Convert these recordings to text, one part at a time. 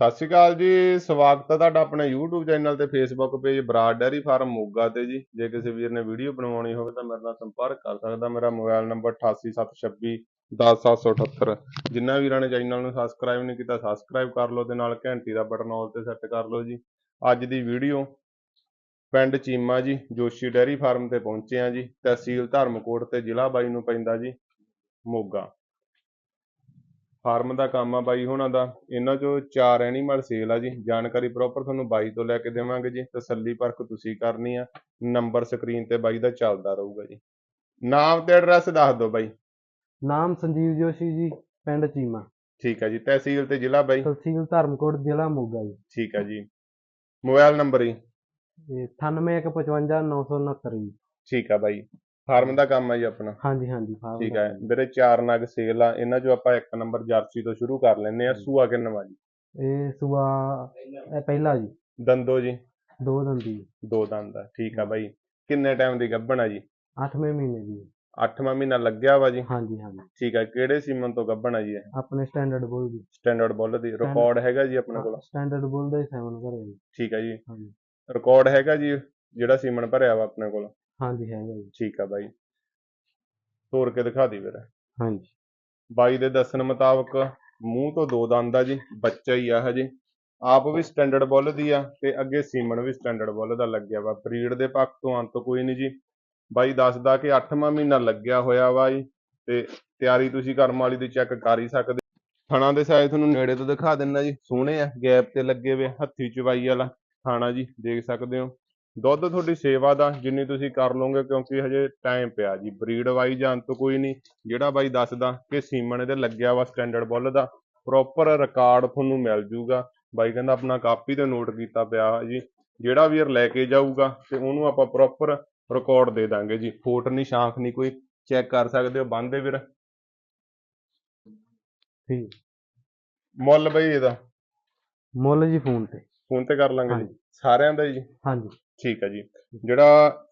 ਸਤਿ ਸ਼੍ਰੀ ਅਕਾਲ ਜੀ, ਸਵਾਗਤ ਹੈ ਤੁਹਾਡਾ ਆਪਣੇ YouTube ਚੈਨਲ ਤੇ Facebook page Brar dairy farm Moga ਤੇ ਜੀ। ਜੇ ਕਿਸੇ ਵੀਰ ਨੇ ਵੀਡੀਓ ਬਣਵਾਉਣੀ ਹੋਵੇ ਤਾਂ ਮੇਰੇ ਨਾਲ ਸੰਪਰਕ ਕਰ ਸਕਦਾ। ਮੇਰਾ ਮੋਬਾਈਲ ਨੰਬਰ 8876 10778 ਜਿਨ੍ਹਾਂ ਵੀਰਾਂ ਨੇ ਚੈਨਲ ਨੂੰ ਸਬਸਕ੍ਰਾਈਬ ਨਹੀਂ ਕੀਤਾ ਸਬਸਕ੍ਰਾਈਬ ਕਰ ਲਓ ਤੇ ਨਾਲ ਘੰਟੀ ਦਾ ਬਟਨ ਆਲ ਤੇ ਸੈੱਟ ਕਰ ਲਓ ਜੀ। ਅੱਜ ਦੀ ਵੀਡੀਓ ਪਿੰਡ ਚੀਮਾ ਜੀ, ਜੋਸ਼ੀ ਡੈਰੀ ਫਾਰਮ ਤੇ ਪਹੁੰਚੇ ਆ ਜੀ। ਤਹਿਸੀਲ ਧਰਮਕੋਟ ਤੇ ਜ਼ਿਲ੍ਹਾ ਬਾਈ ਨੂੰ ਪੈਂਦਾ ਜੀ, ਮੋਗਾ। ਫਾਰਮ ਦਾ ਕੰਮ ਆ ਬਾਈ ਹੋਣਾ ਦਾ। ਇਹਨਾਂ ਚੋਂ ਚਾਰ ਐਨੀਮਲ ਸੇਲ ਆ ਜੀ। ਜਾਣਕਾਰੀ ਪ੍ਰੋਪਰ ਤੁਹਾਨੂੰ ਬਾਈ ਤੋਂ ਲੈ ਕੇ ਦੇਵਾਂਗੇ ਜੀ। ਤਸੱਲੀ ਪਰਖ ਤੁਸੀਂ ਕਰਨੀ ਆ। ਨੰਬਰ ਸਕਰੀਨ ਤੇ ਬਾਈ ਦਾ ਚੱਲਦਾ ਰਹੂਗਾ ਜੀ। ਨਾਮ ਤੇ ਐਡਰੈਸ ਦੱਸ ਦਿਓ ਬਾਈ। ਨਾਮ ਸੰਜੀਵ ਜੋਸ਼ੀ ਜੀ ਪਿੰਡ ਚੀਮਾ। ਠੀਕ ਹੈ ਜੀ। ਤਹਿਸੀਲ ਤੇ ਜ਼ਿਲ੍ਹਾ ਬਾਈ। ਤਹਿਸੀਲ ਧਰਮਕੋਟ ਜ਼ਿਲ੍ਹਾ ਮੋਗਾ ਜੀ। ਠੀਕ ਹੈ ਜੀ। ਮੋਬਾਈਲ ਨੰਬਰ ਜੀ। ਇਹ 98155969 ਜੀ। ਠੀਕ ਆ ਬਾਈ। ਫਾਰਮ ਦਾ ਕੰਮ ਆ ਜੀ ਆਪਣਾ। ਹਾਂਜੀ ਹਾਂਜੀ ਫਾਰਮ ਠੀਕ ਹੈ ਵੀਰੇ ਚਾਰ ਨਗ ਸੇਲ ਆ ਇਹਨਾਂ ਚੋਂ ਆਪਾਂ ਇੱਕ ਨੰਬਰ ਜਰਸੀ ਤੋਂ ਸ਼ੁਰੂ ਕਰ ਲੈਂਦੇ ਆ। ਸੂਆ ਕਿੰਨਵਾ ਜੀ? ਇਹ ਸੁਬਾ ਇਹ ਪਹਿਲਾ ਜੀ। ਦੰਦੋ ਜੀ। ਦੋ ਦੰਦੀ ਦੋ ਦੰਦ ਆ। ਠੀਕ ਆ ਬਾਈ। ਕਿੰਨੇ ਟਾਈਮ ਦੀ ਗੱਭਣ ਆ ਜੀ? 8ਵੇਂ ਮਹੀਨੇ ਦੀ ਹੈ। 8ਵਾਂ ਮਹੀਨਾ ਲੱਗਿਆ ਵਾ ਜੀ? ਹਾਂਜੀ ਹਾਂਜੀ। ਠੀਕ ਆ। ਕਿਹੜੇ ਸੀਮਨ ਤੋਂ ਗੱਭਣ ਆ ਜੀ ਇਹ? ਆਪਣੇ ਸਟੈਂਡਰਡ ਬੁੱਲ ਦੀ। ਸਟੈਂਡਰਡ ਬੁੱਲ ਦੀ। ਰਿਕਾਰਡ ਹੈਗਾ ਜੀ ਆਪਣੇ ਕੋਲ? ਸਟੈਂਡਰਡ ਬੁੱਲ ਦਾ ਹੀ ਸੈਵਨ ਜੀ। ਠੀਕ ਆ ਜੀ। ਹਾਂਜੀ। ਰਿਕਾਰਡ ਹੈਗਾ ਜੀ ਜਿਹੜਾ ਸੀਮਨ ਭਰਿਆ ਵਾ ਆਪਣੇ ਕੋਲ? ਹਾਂਜੀ ਹੈਗਾ ਜੀ ਠੀਕ ਆ ਬਾਈ। ਤੋੜ ਕੇ ਦਿਖਾ ਦੀ ਵੀਰੇ ਹਾਂਜੀ। ਬਾਈ ਦੇ ਦੱਸਣ ਮੁਤਾਬਕ ਮੂੰਹ ਤੋਂ ਦੋ ਦੰਦ ਆ ਜੀ ਬੱਚਾ ਹੀ ਆ ਹਜੇ। ਆਪ ਵੀ ਸਟੈਂਡਰਡ ਬੁੱਲ ਦੀ ਆ ਤੇ ਅੱਗੇ ਸੀਮਨ ਵੀ ਸਟੈਂਡਰਡ ਬੁੱਲ ਦਾ ਲੱਗਿਆ ਵਾ। ਬਰੀਡ ਦੇ ਪੱਖ ਤੋਂ ਅੰਤ ਕੋਈ ਨਹੀਂ ਜੀ। ਬਾਈ ਦੱਸਦਾ ਕਿ 8ਵਾਂ ਮਹੀਨਾ ਲੱਗਿਆ ਹੋਇਆ ਵਾ ਜੀ ਤੇ ਤਿਆਰੀ ਤੁਸੀਂ ਕਰਮ ਵਾਲੀ ਦੀ ਚੈੱਕ ਕਰ ਹੀ ਸਕਦੇ। ਥਣਾ ਦੇ ਸਾਈਜ਼ ਤੁਹਾਨੂੰ ਨੇੜੇ ਤੋਂ ਦਿਖਾ ਦਿੰਦਾ ਜੀ। ਸੋਹਣੇ ਆ ਗੈਪ ਤੇ ਲੱਗੇ ਹੋਏ ਹੱਥੀ ਚਵਾਈ ਵਾਲਾ ਥਾਣਾ ਜੀ ਦੇਖ ਸਕਦੇ ਹੋ। ਦੁੱਧ ਤੁਹਾਡੀ ਸੇਵਾ ਦਾ ਜਿੰਨੀ ਤੁਸੀਂ ਕਰ ਲਓਗੇ ਕਿਉਂਕਿ ਹਜੇ ਟਾਈਮ ਪਿਆ ਜੀ। ਬਰੀਡ ਵਾਈ ਜਾਣ ਤੋਂ ਕੋਈ ਨਹੀਂ। ਜਿਹੜਾ ਬਾਈ ਦੱਸਦਾ ਕਿ ਸੀਮਨ ਇਹਦੇ ਲੱਗਿਆ ਵਾ ਸਟੈਂਡਰਡ ਬੁੱਲ ਦਾ ਪ੍ਰੋਪਰ ਰਿਕਾਰਡ ਤੁਹਾਨੂੰ ਮਿਲ ਜੂਗਾ। ਬਾਈ ਕਹਿੰਦਾ ਆਪਣਾ ਕਾਪੀ ਤੇ ਨੋਟ ਕੀਤਾ ਪਿਆ ਜੀ। ਜਿਹੜਾ ਵੀਰ ਲੈ ਕੇ ਜਾਊਗਾ ਤੇ ਉਹਨੂੰ ਆਪਾਂ ਪ੍ਰੋਪਰ ਰਿਕਾਰਡ ਦੇ ਦਾਂਗੇ ਜੀ। ਫੋਟ ਨਹੀਂ ਸ਼ਾਂਖ ਨਹੀਂ ਕੋਈ ਚੈੱਕ ਕਰ ਸਕਦੇ ਹੋ ਬੰਦੇ ਵੀਰ। ਠੀਕ। ਮੁੱਲ ਬਈ ਇਹਦਾ? ਮੁੱਲ ਜੀ ਫੋਨ ਤੇ। ਫੋਨ ਤੇ ਕਰ ਲਾਂਗੇ ਜੀ। ਸਾਰਿਆਂ ਦਾ ਜੀ। ਹਾਂਜੀ। ਠੀਕ ਹੈ ਜੀ। ਜਿਹੜਾ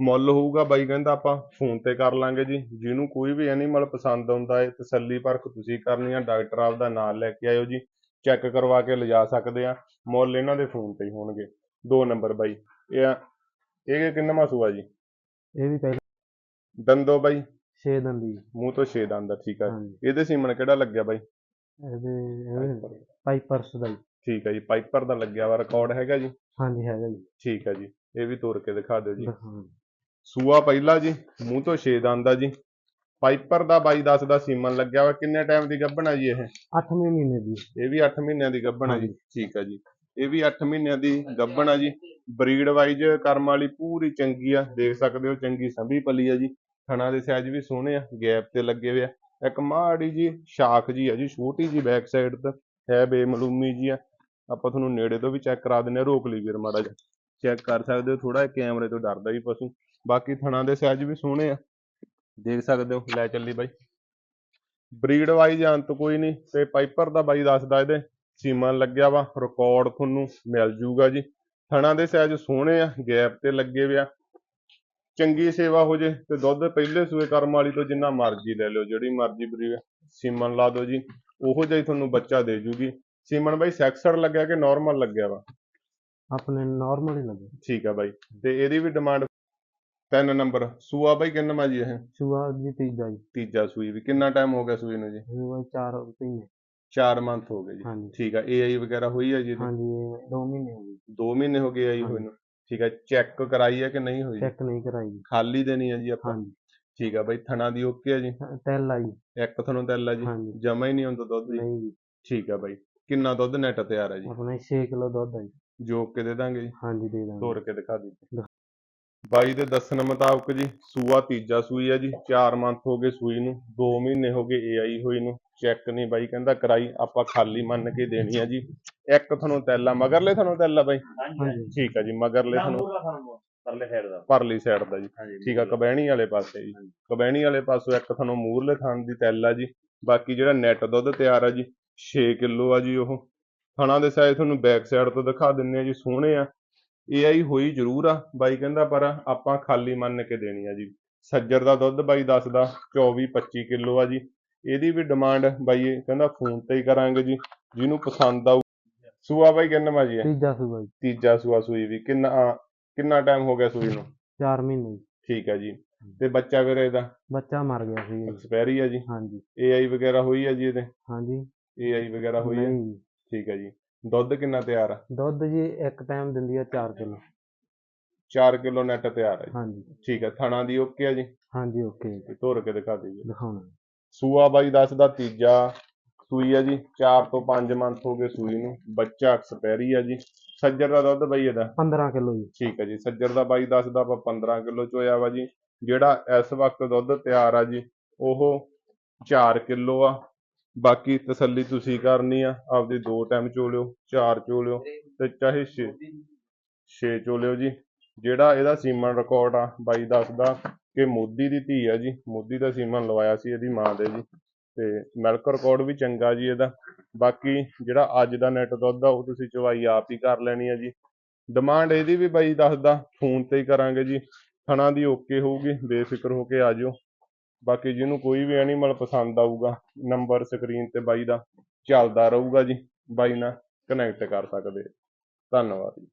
ਮੁੱਲ ਹੋਊਗਾ ਬਾਈ ਕਹਿੰਦਾ ਆਪਾਂ ਫੋਨ ਤੇ ਕਰ ਲਾਂਗੇ ਜੀ। ਜਿਹਨੂੰ ਕੋਈ ਵੀ ਐਨੀਮਲ ਪਸੰਦ ਆਉਂਦਾ ਹੈ ਤਸੱਲੀ ਪਰਖ ਤੁਸੀਂ ਕਰਨੀ ਆ ਡਾਕਟਰ ਆਪ ਦਾ ਨਾਮ ਲੈ ਕੇ ਆਇਓ ਜੀ। ਚੈੱਕ ਕਰਵਾ ਕੇ ਲਿਜਾ ਸਕਦੇ ਆ। ਮੁੱਲ ਇਹਨਾਂ ਦੇ ਫੋਨ ਤੇ ਹੀ ਹੋਣਗੇ। ਦੋ ਨੰਬਰ ਬਾਈ। ਇਹ ਆ- ਇਹ ਕਿੰਨਾ ਸੂਆ ਜੀ? ਇਹ ਵੀ ਪਹਿਲਾ ਦੰਦੋ ਬਾਈ। 6 ਦੰਦੀ ਮੂੰਹ ਤੋਂ ਛੇ ਦੰਦ ਆ ਠੀਕ ਆ। ਹਾਂਜੀ। ਇਹਦੇ ਸੀਮਨ ਕਿਹੜਾ ਲੱਗਿਆ ਬਾਈ? ਇਹਦੇ ਪਾਈਪਰਸ ਦਾ ਜੀ। ਠੀਕ ਹੈ ਜੀ ਪਾਈਪਰ ਦਾ ਲੱਗਿਆ ਵਾ ਰਿਕਾਰਡ ਹੈਗਾ ਜੀ? ਹਾਂਜੀ ਹੈਗਾ ਜੀ। ਠੀਕ ਹੈ ਜੀ ਇਹ ਵੀ ਤੋੜ ਕੇ ਦਿਖਾ ਦਿਓ ਜੀ। ਸੂਆ ਪਹਿਲਾ ਜੀ ਮੂੰਹ ਤੋਂ ਛੇ ਦੰਦ ਆ ਜੀ। ਪਾਈਪਰ ਦਾ ਬਾਈ ਦੱਸਦਾ ਸੀਮਨ ਲੱਗਿਆ ਵਾ ਕਿੰਨੇ ਟਾਈਮ ਦੀ ਗੱਭਣ ਆ ਜੀ ਇਹ? 8ਵੇਂ ਮਹੀਨੇ ਦੀ। ਇਹ ਵੀ 8 ਮਹੀਨਿਆਂ ਦੀ ਗੱਭਣ ਆ ਜੀ। ਠੀਕ ਆ ਜੀ। ਇਹ ਵੀ 8 ਮਹੀਨਿਆਂ ਦੀ ਗੱਭਣ ਆ ਜੀ। ਬਰੀਡ ਵਾਈਜ਼ ਕਰਮ ਵਾਲੀ ਪੂਰੀ ਚੰਗੀ ਆ ਦੇਖ ਸਕਦੇ ਹੋ ਚੰਗੀ ਸੰਭੀ ਪਲੀ ਆ ਜੀ। ਥਣਾ ਦੇ ਸਾਈਜ਼ ਵੀ ਸੋਹਣੇ ਆ ਗੈਪ ਤੇ ਲੱਗੇ ਹੋਏ ਆ। ਇੱਕ ਮਾੜੀ ਜੀ ਸ਼ਾਖ ਜੀ ਆ ਜੀ ਛੋਟੀ ਜੀ ਬੈਕ ਸਾਈਡ ਤੇ ਹੈ ਬੇਮਲੂਮੀ ਜੀ ਆ। ਆਪਾਂ ਤੁਹਾਨੂੰ ਨੇੜੇ ਤੋਂ ਵੀ ਚੈੱਕ ਕਰਾ ਦਿੰਨੇ ਆ ਰੋਕ ਲਈ ਵੀਰ ਮਾੜਾ ਜਿਹਾ। ਚੈੱਕ ਕਰ ਸਕਦੇ ਹੋ ਥੋੜਾ ਕੈਮਰੇ ਤੋਂ ਡਰਦਾ ਜੀ ਪਸ਼ੂ। ਬਾਕੀ ਥਣਾ ਦੇ ਸਾਈਜ਼ ਵੀ ਸੋਹਣੇ ਆ। ਦੇਖ ਸਕਦੇ ਹੋ, ਲੈ ਚੱਲੀ ਬਾਈ। ਬਰੀਡ ਵਾਈਜ਼ ਅੰਤ ਕੋਈ ਨਹੀਂ, ਤੇ ਪਾਈਪਰ ਦਾ ਬਾਈ ਦੱਸਦਾ ਇਹਦੇ ਸੀਮਨ ਲੱਗਿਆ ਵਾ ਰਿਕਾਰਡ ਤੁਹਾਨੂੰ ਮਿਲ ਜੂਗਾ ਜੀ। ਥਣਾ ਦੇ ਸਾਈਜ਼ ਸੋਹਣੇ ਆ ਗੈਪ ਤੇ ਲੱਗੇ ਵਿਆ ਚੰਗੀ ਸੇਵਾ ਹੋ ਜੇ, ਤੇ ਦੁੱਧ ਪਹਿਲੇ ਸੂਏ ਕਰਮ ਵਾਲੀ ਤੋਂ ਜਿੰਨਾ ਮਰਜ਼ੀ ਲੈ ਲਿਓ, ਜਿਹੜੀ ਮਰਜ਼ੀ ਬਰੀਡ ਸੀਮਨ ਲਾ ਦਿਓ ਜੀ, ਉਹੋ ਜਿਹਾ ਹੀ ਤੁਹਾਨੂੰ ਬੱਚਾ ਦੇ ਜੂਗੀ। ਸੀਮਨ ਬਾਈ ਸੈਕਸਰ ਲੱਗਿਆ ਕਿ ਨਾਰਮਲ ਲੱਗਿਆ ਵਾ? ਆਪਣੇ ਨਾਰਮਲ ਹੀ ਲੱਗੇ ਠੀਕ ਆ ਬਾਈ। ਤੇ ਇਹਦੀ ਵੀ ਡਿਮਾਂਡ ਤਿੰਨ ਨੰਬਰ ਸੂਆ ਬਾਈ ਕਿੰਨਾ ਜੀ ਇਹ? ਸ਼ੁਆ ਜੀ ਤੀਜਾ ਜੀ। ਤੀਜਾ ਸੂਈ ਵੀ। ਕਿੰਨਾ ਟਾਈਮ ਹੋ ਗਿਆ ਸੂਈ ਨੂੰ ਜੀ? ਸ਼ੁਆ ਚਾਰ ਮਹੀਨੇ। 4 ਮੰਥ ਹੋ ਗਏ ਜੀ। ਠੀਕ ਆ ਏਆਈ ਵਗੈਰਾ ਹੋਈ ਹੈ ਜੀ? ਹਾਂਜੀ ਇਹ ਦੋ ਮਹੀਨੇ ਹੋ ਗਏ 2 ਮਹੀਨੇ ਹੋ ਗਏ ਆਈ ਹੋਏ ਹਾਂਜੀ। ਨੂੰ। ਠੀਕ ਹੈ ਚੈੱਕ ਕਰਾਈ ਹੈ ਕਿ ਨਹੀਂ ਹੋਈ? ਚੈੱਕ ਨਹੀਂ ਕਰਾਈ ਜੀ। ਖਾਲੀ ਦੇਣੀ ਹੈ ਜੀ ਆਪਾਂ? ਹਾਂਜੀ। ਠੀਕ ਆ ਬਾਈ ਥਣਾ ਦੀ ਓਕੇ ਹੈ ਜੀ ਟੈਲ ਆਈ ਇੱਕ ਥਣੋਂ ਤੈਲ ਹੈ ਜੀ? ਜਮਾ ਹੀ ਨਹੀਂ ਹੁੰਦਾ ਦੁੱਧ ਜੀ। ਠੀਕ ਆ ਬਾਈ। ਕਿੰਨਾ ਦੁੱਧ ਨੈਟ ਤਿਆਰ ਹੈ ਜੀ? ਆਪਣੇ 6 ਕਿਲੋ ਦੁੱਧ ਹੈ ਜੀ। ਜੋਕ ਕੇ ਦੇ ਦਾਂਗੇ ਜੀ? ਹਾਂਜੀ ਦੇ ਦਾਂਗੇ। ਤੋੜ ਕੇ ਦਿਖਾ ਦੀ ਦਿਖਾ। ਬਾਈ ਦੇ ਦੱਸਣ ਮੁਤਾਬਕ ਜੀ ਸੂਆ ਤੀਜਾ ਸੂਈ ਹੈ ਜੀ 4 ਮੰਥ ਹੋ ਗਏ ਸੂਈ ਨੂੰ 2 ਮਹੀਨੇ ਹੋ ਗਏ ਏਆਈ ਹੋਈ ਨੂੰ ਚੈੱਕ ਨਹੀਂ ਬਾਈ ਕਹਿੰਦਾ ਕਰਾਈ ਆਪਾਂ ਖਾਲੀ ਮੰਨ ਕੇ ਦੇਣੀ ਹੈ ਜੀ। ਇੱਕ ਥਣੋਂ ਤੈਲਾ ਮਗਰਲੇ ਥਣੋਂ ਤੈਲਾ ਬਾਈ? ਹਾਂਜੀ ਠੀਕ ਆ ਜੀ ਮਗਰਲੇ ਥਣੋਂ ਪਰਲੇ ਸਾਈਡ ਦਾ। ਪਰਲੀ ਸਾਈਡ ਦਾ ਜੀ। ਠੀਕ ਆ ਕਬੈਣੀ ਵਾਲੇ ਪਾਸੇ ਜੀ। ਕਬੈਣੀ ਵਾਲੇ ਪਾਸੋਂ ਇੱਕ ਤੁਹਾਨੂੰ ਮੂਰਲੇ ਥਣ ਦੀ ਤੈਲ ਆ ਜੀ। ਬਾਕੀ ਜਿਹੜਾ ਨੈਟ ਦੁੱਧ ਤਿਆਰ ਆ ਜੀ 6 ਕਿਲੋ ਆ ਜੀ ਉਹ। ਥਣਾ ਦੇ ਸਾਈਜ਼ ਤੁਹਾਨੂੰ ਬੈਕ ਸਾਈਡ ਤੋਂ ਦਿਖਾ ਦਿੰਨੇ ਆ ਜੀ ਸੋਹਣੇ ਆ। ਏਆਈ ਹੋਈ ਜ਼ਰੂਰ ਆ। ਬਾਈ ਕਹਿੰਦਾ ਪਰ ਆਪਾਂ ਖਾਲੀ ਮੰਨ ਕੇ ਦੇਣੀ ਆ ਜੀ। ਸੱਜਰ ਦਾ ਦੁੱਧ ਬਾਈ ਦੱਸਦਾ 24 25 ਕਿਲੋ ਆ ਜੀ। ਇਹਦੀ ਵੀ ਡਿਮਾਂਡ ਬਾਈ ਇਹ ਕਹਿੰਦਾ ਫੋਨ ਤੇ ਹੀ ਕਰਾਂਗੇ ਜੀ। ਜਿਹਨੂੰ ਪਸੰਦ ਆਊ। ਸੂਆ ਬਾਈ ਕਿੰਨਾ ਜੀ ਹੈ ਤੀਜਾ ਸੂਆ ਜੀ। ਤੀਜਾ ਸੂਆ ਸੂਈ ਵੀ। ਕਿੰਨਾ ਕਿੰਨਾ ਟਾਈਮ ਹੋ ਗਿਆ ਸੂਈ ਨੂੰ? 4 ਮਹੀਨੇ ਜੀ। ਠੀਕ ਹੈ ਜੀ। ਤੇ ਬੱਚਾ ਵੀਰੇ ਇਹਦਾ? ਬੱਚਾ ਮਰ ਗਿਆ ਸੀ ਜੀ ਐਕਸਪਾਇਰੀ ਹੈ ਜੀ। ਹਾਂਜੀ। ਏਆਈ ਵਗੈਰਾ ਹੋਈ ਹੈ ਜੀ ਇਹਦੇ? ਹਾਂਜੀ। ਏਆਈ ਵਗੈਰਾ ਹੋਈ ਹੈ? ਨਹੀਂ। ਠੀਕ ਹੈ ਜੀ। ਦੁੱਧ ਕਿੰਨਾ ਤਿਆਰ ਆ? ਦੁੱਧ ਜੀ ਇੱਕ ਟਾਈਮ ਦਿੰਦੀ ਆ 4 ਕਿਲੋ। 4 ਕਿਲੋ ਨੈਟ ਤਿਆਰ ਹੈ। ਹਾਂਜੀ। ਠੀਕ ਹੈ। ਥਣਾ ਦੀ ਓਕੇ ਆ ਜੀ? ਹਾਂਜੀ ਓਕੇ ਜੀ। ਧੁਰ ਕੇ ਦਿਖਾ ਦਈਏ ਦਿਖਾਉਣਾ। ਸੂਆ ਬਾਈ ਦੱਸਦਾ ਤੀਜਾ। ਸੂਈ ਆ ਜੀ। 4 ਤੋਂ 5 ਮੰਥ ਹੋ ਗਏ ਸੂਈ ਨੂੰ। ਬੱਚਾ ਐਕਸਪਾਇਰੀ ਆ ਜੀ। ਸੱਜਰ ਦਾ ਦੁੱਧ ਬਾਈ ਇਹਦਾ? 15 ਕਿਲੋ ਜੀ। ਠੀਕ ਹੈ ਜੀ। ਸੱਜਰ ਦਾ ਬਾਈ ਦੱਸਦਾ ਆਪਾਂ 15 ਕਿਲੋ ਚੋਇਆ ਵਾ ਜੀ। ਜਿਹੜਾ ਇਸ ਵਕਤ ਦੁੱਧ ਤਿਆਰ ਆ ਜੀ ਉਹ 4 ਕਿਲੋ ਆ। ਬਾਕੀ ਤਸੱਲੀ ਤੁਸੀਂ ਕਰਨੀ ਆ, ਆਪਦੇ ਦੋ ਟਾਈਮ ਚੋ ਲਿਓ ਚਾਰ ਚੋ ਲਿਓ ਤੇ ਚਾਹੇ 6 6 ਚੋ ਲਿਓ ਜੀ। ਜਿਹੜਾ ਇਹਦਾ ਸੀਮਨ ਰਿਕਾਰਡ ਆ, ਬਾਈ ਦੱਸਦਾ ਕਿ ਮੋਦੀ ਦੀ ਧੀ ਆ ਜੀ। ਮੋਦੀ ਦਾ ਸੀਮਨ ਲਵਾਇਆ ਸੀ ਇਹਦੀ ਮਾਂ ਦੇ ਜੀ। ਤੇ ਮਿਲਕ ਰਿਕਾਰਡ ਵੀ ਚੰਗਾ ਜੀ ਇਹਦਾ। ਬਾਕੀ ਜਿਹੜਾ ਅੱਜ ਦਾ ਨੈਟ ਦੁੱਧ ਆ, ਉਹ ਤੁਸੀਂ ਚਵਾਈ ਆਪ ਹੀ ਕਰ ਲੈਣੀ ਆ ਜੀ। ਡਿਮਾਂਡ ਇਹਦੀ ਵੀ ਬਾਈ ਦੱਸਦਾ, ਫੋਨ ਤੇ ਹੀ ਕਰਾਂਗੇ ਜੀ। ਥਣਾ ਦੀ ਓਕੇ ਹੋਊਗੀ, ਬੇਫਿਕਰ ਹੋ ਕੇ ਆ ਜਾਓ। ਬਾਕੀ ਜਿਹਨੂੰ ਕੋਈ ਵੀ ਐਨੀਮਲ ਪਸੰਦ ਆਊਗਾ ਨੰਬਰ ਸਕਰੀਨ ਤੇ ਬਾਈ ਦਾ ਚੱਲਦਾ ਰਹੂਗਾ ਜੀ, ਬਾਈ ਨਾਲ ਕਨੈਕਟ ਕਰ ਸਕਦੇ ਧੰਨਵਾਦ ਜੀ।